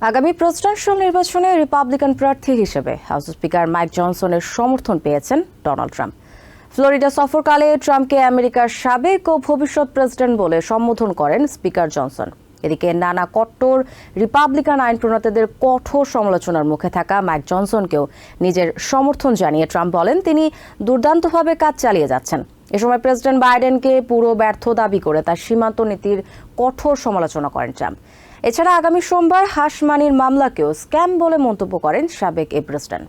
আগামী প্রেসিডেন্সিয়াল নির্বাচনে রিপাবলিকান প্রার্থী হিসেবে হাউস স্পিকার মাইক জনসনের সমর্থন পেয়েছেন ডোনাল্ড ট্রাম্প ফ্লোরিডা সফরকালে ট্রাম্পকে আমেরিকার সাবেক ও ভবিষ্যৎ প্রেসিডেন্ট বলে সম্বোধন করেন স্পিকার জনসন এদিকে নানা কট্টর রিপাবলিকান আইন প্রণেতাদের কঠোর সমালোচনার মুখে থাকা মাইক জনসনকেও নিজের সমর্থন জানিয়ে ট্রাম্প বলেন, তিনি দুর্দান্তভাবে কাজ চালিয়ে যাচ্ছেন। এ সময় প্রেসিডেন্ট বাইডেনকে পুরো ব্যর্থ দাবি করে তার সীমান্ত নীতির কঠোর সমালোচনা করেন ট্রাম্প। এছাড়া আগামী সোমবার হাসমানির মামলাকেও স্ক্যাম বলে মন্তব্য করেন সাবেক এ প্রেসিডেন্ট।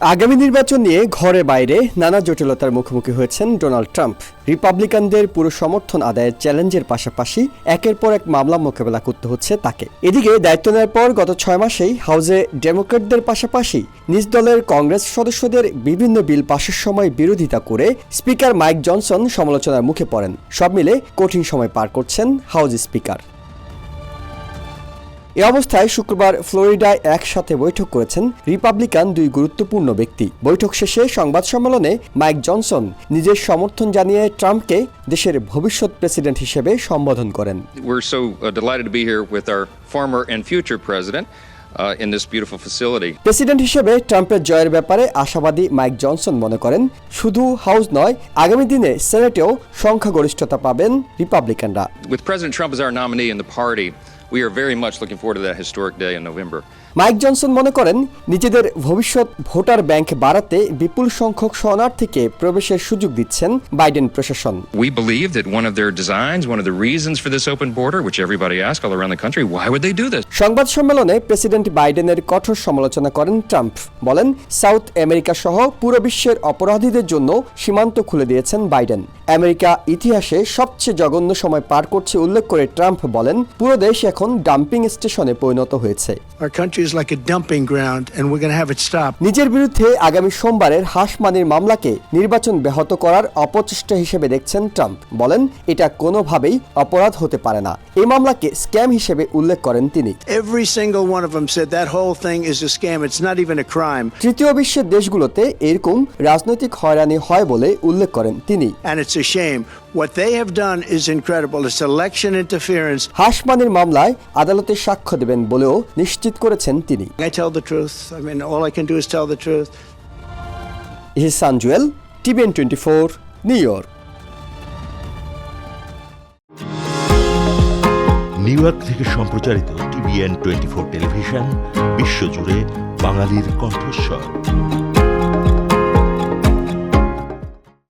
আগামী নির্বাচন নিয়ে ঘরে বাইরে নানা জটিলতার মুখোমুখি হয়েছেন ডোনাল্ড ট্রাম্প। রিপাবলিকানদের পুরো সমর্থন আদায়ের চ্যালেঞ্জের পাশাপাশি একের পর এক মামলা মোকাবেলা করতে হচ্ছে তাকে। এদিকে দায়িত্ব নেওয়ার পর গত ছয় মাসেই হাউজে ডেমোক্রেটদের পাশাপাশি নিজ দলের কংগ্রেস সদস্যদের বিভিন্ন বিল পাশের সময় বিরোধিতা করে স্পিকার মাইক জনসন সমালোচনার মুখে পড়েন। সব মিলে কঠিন সময় পার করছেন হাউজ স্পিকার। এ অবস্থায় শুক্রবার ফ্লোরিডায় একসাথে বৈঠক করেছেন রিপাবলিকান দুই গুরুত্বপূর্ণ ব্যক্তি। বৈঠক শেষে সংবাদ সম্মেলনে মাইক জনসন নিজের সমর্থন জানিয়ে ট্রাম্পকে দেশের ভবিষ্যৎ প্রেসিডেন্ট হিসেবে সম্বোধন করেন। Uh, uh, in this beautiful facility. President হিসেবে ট্রাম্পের জয়ের ব্যাপারে আশাবাদী মাইক জনসন মনে করেন শুধু হাউস নয় আগামী দিনে সেনেটেও সংখ্যাগরিষ্ঠতা পাবেন রিপাবলিকানরা। With President Trump as our nominee in the party, we are very much looking forward to that historic day in November. Mike Johnson মনে করেন নিজেদের ভবিষ্যৎ ভোটার ব্যাংক বাড়াতে বিপুল সংখ্যক শরণার্থীকে প্রবেশের সুযোগ দিচ্ছেন বাইডেন প্রশাসন We believe that one of their designs, one of the reasons for this open border, which everybody asks all around the country, why would they do this? সংবাদ সম্মেলনে প্রেসিডেন্ট বাইডেনের কঠোর সমালোচনা করেন ট্রাম্প বলেন সাউথ আমেরিকা সহ পুরো বিশ্বের অপরাধীদের জন্য সীমান্ত খুলে দিয়েছেন বাইডেন আমেরিকা ইতিহাসে সবচেয়ে জঘন্য সময় পার করছে উল্লেখ করে ট্রাম্প বলেন পুরো দেশ এখন ডাম্পিং স্টেশনে পরিণত হয়েছে. নিজের বিরুদ্ধে আগামী সোমবারের হাসমানির মামলাকে নির্বাচন ব্যাহত করার অপচেষ্টা হিসেবে দেখছেন ট্রাম্প। বলেন এটা কোনোভাবেই অপরাধ হতে পারে না। এই মামলাকে স্ক্যাম হিসেবে উল্লেখ করেন তিনি. তৃতীয় বিশ্বের দেশগুলোতে এরকম রাজনৈতিক হয়রানি হয় বলে উল্লেখ করেন তিনি। What they have done is incredible. It's election interference. হাসমানির মামলায় আদালতে সাক্ষ্য দেবেন বলেও নিশ্চিত করেছেন তিনি I tell the truth. I mean, all I can do is tell the truth. Ihsan Jewel TVN twenty four New York New York থেকে সম্প্রচারিত টিভিএন টোয়েন্টি ফোর টেলিভিশন বিশ্বজুড়ে বাঙালির কণ্ঠস্বর